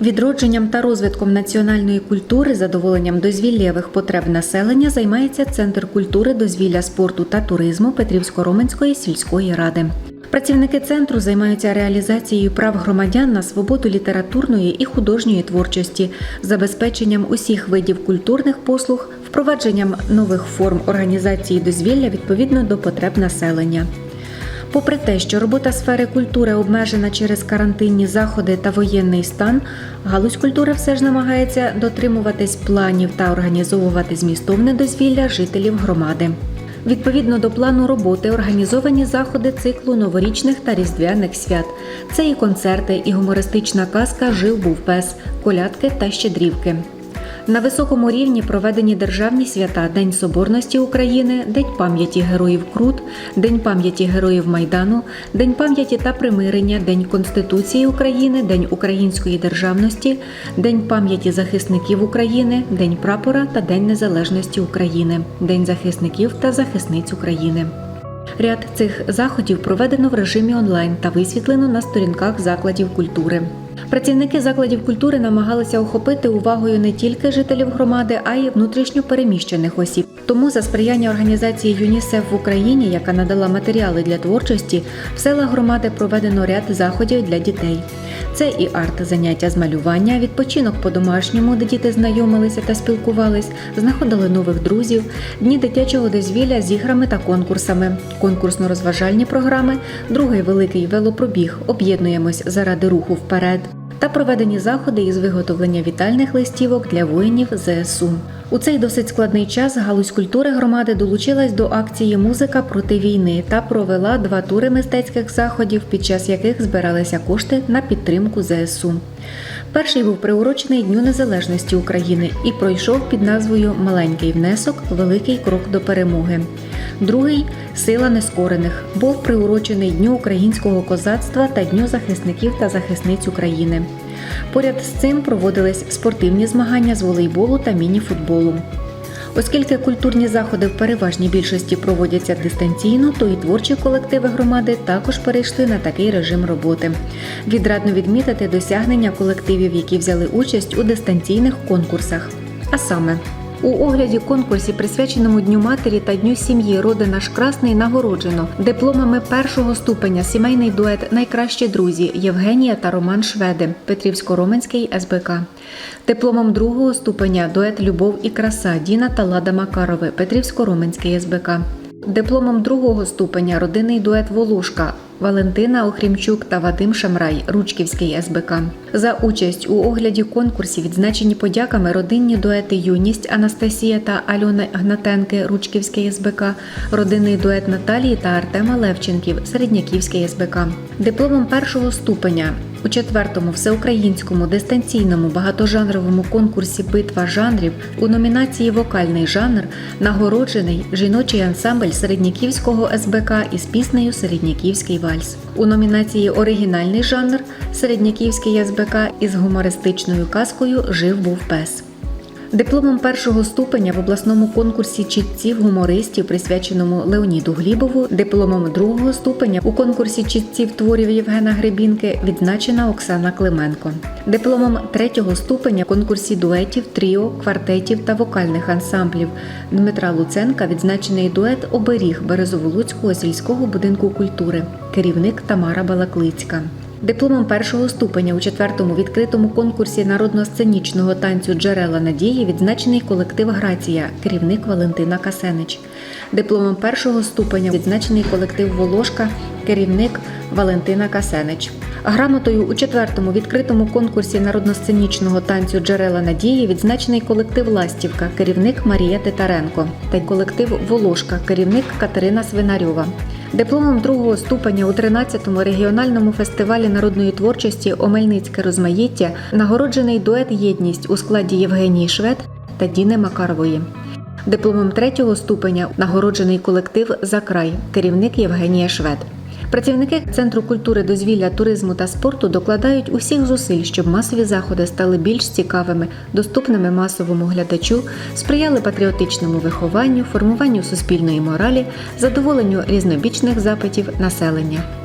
Відродженням та розвитком національної культури, задоволенням дозвіллєвих потреб населення займається Центр культури, дозвілля, спорту та туризму Петрівсько-Роменської сільської ради. Працівники центру займаються реалізацією прав громадян на свободу літературної і художньої творчості, забезпеченням усіх видів культурних послуг, впровадженням нових форм організації дозвілля відповідно до потреб населення. Попри те, що робота сфери культури обмежена через карантинні заходи та воєнний стан, галузь культури все ж намагається дотримуватись планів та організовувати змістовне дозвілля жителів громади. Відповідно до плану роботи організовані заходи циклу новорічних та різдвяних свят. Це і концерти, і гумористична казка Жив був пес, колядки та щедрівки. На високому рівні проведені державні свята День Соборності України, День пам'яті героїв Крут, День пам'яті героїв Майдану, День пам'яті та примирення, День Конституції України, День української державності, День пам'яті захисників України, День прапора та День Незалежності України, День захисників та захисниць України. Ряд цих заходів проведено в режимі онлайн та висвітлено на сторінках закладів культури. Працівники закладів культури намагалися охопити увагою не тільки жителів громади, а й внутрішньо переміщених осіб. Тому за сприяння організації ЮНІСЕФ в Україні, яка надала матеріали для творчості, в селах громади проведено ряд заходів для дітей. Це і арт-заняття з малювання, відпочинок по-домашньому, де діти знайомилися та спілкувались, знаходили нових друзів, дні дитячого дозвілля з іграми та конкурсами, конкурсно-розважальні програми, другий великий велопробіг Об'єднуємось заради руху вперед та проведені заходи із виготовлення вітальних листівок для воїнів ЗСУ. У цей досить складний час галузь культури громади долучилась до акції Музика проти війни та провела два тури мистецьких заходів, під час яких збиралися кошти на підтримку ЗСУ. Перший був приурочений Дню Незалежності України і пройшов під назвою Маленький внесок Великий крок до перемоги. Другий Сила нескорених був приурочений Дню українського козацтва та Дню захисників та захисниць України. Поряд з цим проводились спортивні змагання з волейболу та міні-футболу. Оскільки культурні заходи в переважній більшості проводяться дистанційно, то і творчі колективи громади також перейшли на такий режим роботи. Відрадно відмітити досягнення колективів, які взяли участь у дистанційних конкурсах. А саме у огляді конкурсі, присвяченому Дню матері та Дню сім'ї роди наш красний нагороджено дипломами першого ступеня сімейний дует Найкращі друзі Євгенія та Роман Шведи Петрівсько-Роменський СБК. Дипломом другого ступеня дует Любов і краса Діна та Лада Макарови Петрівсько-Роменський СБК. Дипломом другого ступеня родинний дует Волошка Валентина Охрімчук та Вадим Шамрай Ручківський СБК. За участь у огляді конкурсів відзначені подяками родинні дуети Юність Анастасія та Альона Гнатенки Ручківський СБК, родинний дует Наталії та Артема Левченків Середняківський СБК. Дипломом першого ступеня у четвертому всеукраїнському дистанційному багатожанровому конкурсі Битва жанрів у номінації Вокальний жанр нагороджений жіночий ансамбль Середняківського СБК із піснею Середняківський вальс. У номінації Оригінальний жанр Середняківський СБК із гумористичною казкою Жив був пес. Дипломом першого ступеня в обласному конкурсі чітців гумористів, присвяченому Леоніду Глібову, дипломом другого ступеня у конкурсі чітців творів Євгена Гребінки відзначена Оксана Клименко. Дипломом третього ступеня в конкурсі дуетів, тріо, квартетів та вокальних ансамблів Дмитра Луценка відзначений дует Оберіг Березоволуцького сільського будинку культури, керівник Тамара Балаклицька. Дипломом першого ступеня у четвертому відкритому конкурсі народно-сценічного танцю Джерела надії відзначений колектив Грація, керівник Валентина Касенич. Дипломом першого ступеня відзначений колектив Волошка, керівник Валентина Касенич. Грамотою у четвертому відкритому конкурсі народно-сценічного танцю Джерела надії відзначений колектив Ластівка, керівник Марія Титаренко та колектив Волошка, керівник Катерина Свинарьова. Дипломом другого ступеня у 13-му регіональному фестивалі народної творчості Омельницьке розмаїття нагороджений дует Єдність у складі Євгенії Швед та Діни Макарової. Дипломом третього ступеня нагороджений колектив Закрай, керівник Євгенія Швед. Працівники Центру культури, дозвілля, туризму та спорту докладають усіх зусиль, щоб масові заходи стали більш цікавими, доступними масовому глядачу, сприяли патріотичному вихованню, формуванню суспільної моралі, задоволенню різнобічних запитів населення.